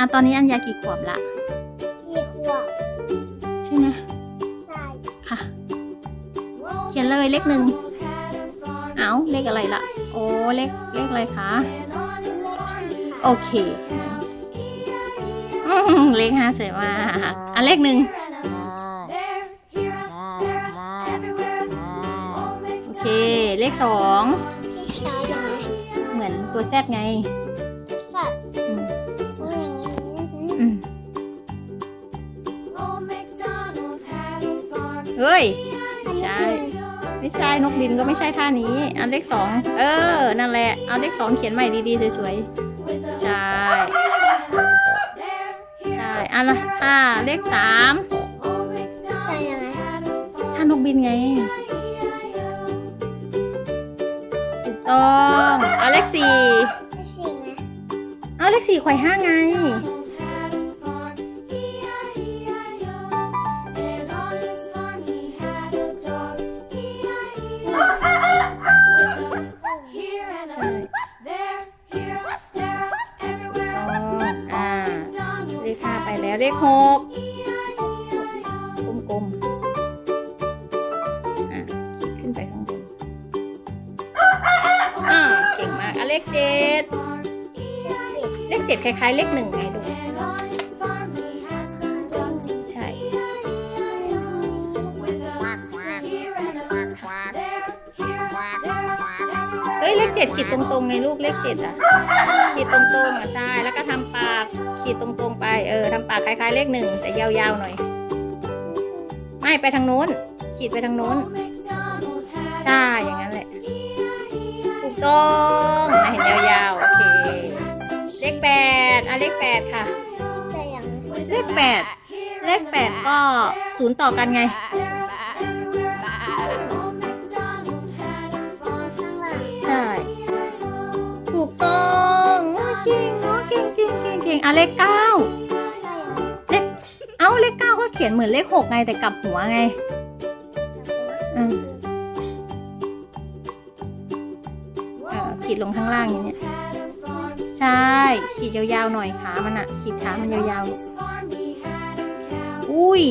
อะตอนนี้อัญญากี่ขวบละสี่ขวบใช่ไหมใช่ค่ะ เขียนเลยเลขหนึ่งเอาเลขอะไรล่ะโอ้เลขเลขอะไรคะเลขห้าค่ะโอเคอืมเลขห้าสวยมากอะเลขหนึ่งโอเค เลขสองเลขซ้ายอย่างนี้เหมือนตัวแซดไง เฮ้ยอันนี้ใช่เป็นไม่ใช่นกบินก็ไม่ใช่ท่านี้ อันเลขสองเออ นั่นแหละ เอาเลขสองเขียนใหม่ดีๆสวยๆ ใช่ ใช่ อันละท่าเลขสามใช่ยังไงท่านกบินไง ถูกต้อง เอาเลขสี่เลขสี่นะเอาเลขสี่ไขว่ห้างไง เลขหกกลมๆอะขึ้นไปข้างบนอ่าเก่งมากอะเลขเจ็ดเลขเจ็ดคล้ายๆ เลขหนึ่งไงดู เอ้ยเลขเจ็ดขีดตรงๆไงลูกเลขเจ็ดอะ ขีดตรงๆอะใช่แล้วก็ทำปากขีดตรงๆไปเออทำปากคล้ายๆ เลขหนึ่งแต่ยาวๆหน่อย ไม่ไปทางนู้น ขีดไปทางนู้น ใช่อย่างนั้นแหละถูกต้องอะเห็นยาวๆโอเคเลขแปดอะเลขแปดค่ะแต่อย่างนี้เลขแปดเลขแปดก็ศูนย์ต่อกันไง อะเลขเก้าเลขเอ้าเลขเก้าก็เขียนเหมือนเลขหกไงแต่กลับหัวไงอืมเออขีดลงข้างล่างอย่างเนี้ยใช่ ขีดยาวๆหน่อยขามันอะขีดขามันยาวๆ อุ้ย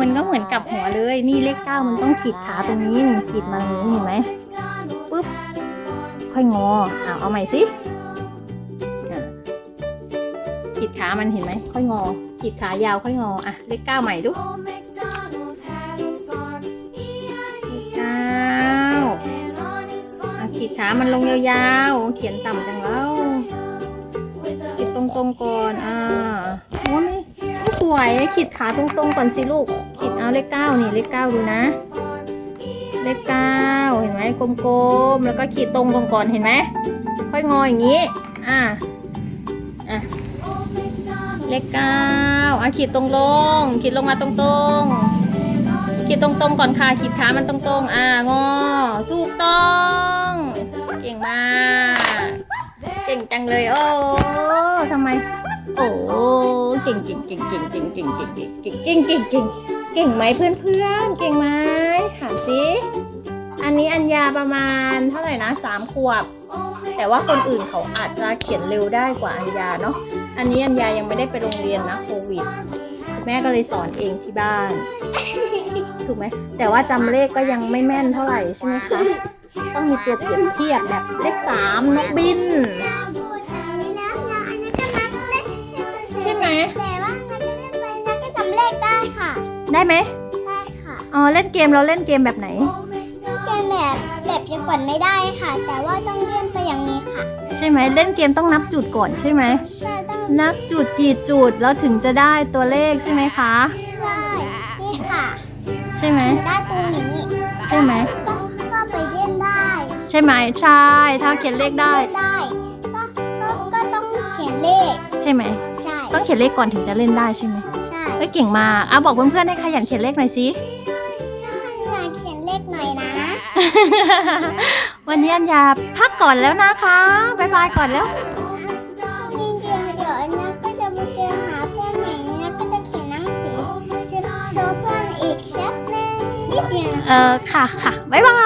มันก็เหมือนกลับหัวเลย นี่เลขเก้ามันต้องขีดขาตรงนี้ขีดมาตรงนี้เห็นไหม ค่อยงอเอาเอาใหม่สิขีดขามันเห็นไหมค่อยงอ ขีดขายาวค่อยงออะเลขเก้าใหม่ดูเลขเก้าขีดขามันลงยาวๆ เขียนต่ำจังแล้วขีดตรงๆก่อนอ่าโอ้ไม่ไม่สวยขีดขาตรงๆก่อนสิลูก ขีดเอาเลขเก้านี่เลขเก้าดูนะ เลขเก้าเห็นไหมกลมๆ แล้วก็ขีดตรงลงก่อนเห็นไหม ค่อยงออย่างนี้ อะ อะ เลขเก้าอะขีดตรงลง ขีดลงมาตรงๆ ขีดตรงๆก่อนค่ะ ขีดขามันตรงๆ อ่างอ ถูกต้อง เก่งมาก เก่งจังเลย โอ้ทำไม โอ้เก่งเก่งเก่งเก่งเก่งเก่งเก่งเก่งเก่งเก่งเก่งเก่งไหมเพื่อนเพื่อนเก่งไหมาม สิ อันนี้อัญญาประมาณเท่าไหร่นะสามขวบ แต่ว่าคนอื่นเขาอาจจะเขียนเร็วได้กว่าอัญญาเนาะ อันนี้อัญญายังไม่ได้ไปโรงเรียนนะโควิด แม่ก็เลยสอนเองที่บ้าน ถูกไหม แต่ว่าจำเลขก็ยังไม่แม่นเท่าไหร่ใช่ไหมคะ ต้องมีตัวเปรียบเทียบแบบเลขสามนกบิน ใช่ไหม แต่ว่านักเล่นไปนักก็จำเลขได้ค่ะ ได้ไหมได้ค่ะ อ๋อเล่นเกมเราเล่นเกมแบบไหน เกมแบบแบบยังกดไม่ได้ค่ะ แต่ว่าต้องเลื่อนไปอย่างนี้ค่ะ ใช่ไหมเล่นเกมต้องนับจุดก่อนใช่ไหมใช่ต้องนับจุดกี่จุดแล้วถึงจะได้ตัวเลขใช่ไหมคะ ใช่นี่ค่ะใช่ไหมได้ตรงนี้ใช่ไหมก็ก็ไปเล่นได้ ใช่ไหมใช่ถ้าเขียนเลขได้เล่นได้ก็ก็ก็ต้องเขียนเลข ใช่ไหมใช่ต้องเขียนเลขก่อนถึงจะเล่นได้ใช่ไหมใช่เอ้ยเก่งมากอะบอกเพื่อนๆให้ขยันเขียนเลขหน่อยสิ วันนี้อัญญาพักก่อนแล้วนะคะบ๊ายบายก่อนแล้วพรุ่งนี้เดี๋ยวเดี๋ยวอันนี้ก็จะมาเจอหาเพื่อนใหม่นะก็จะเขียนหนังสือโชว์เพื่อนอีกแชปนึงนิดเดียวนะเออค่ะค่ะบ๊ายบาย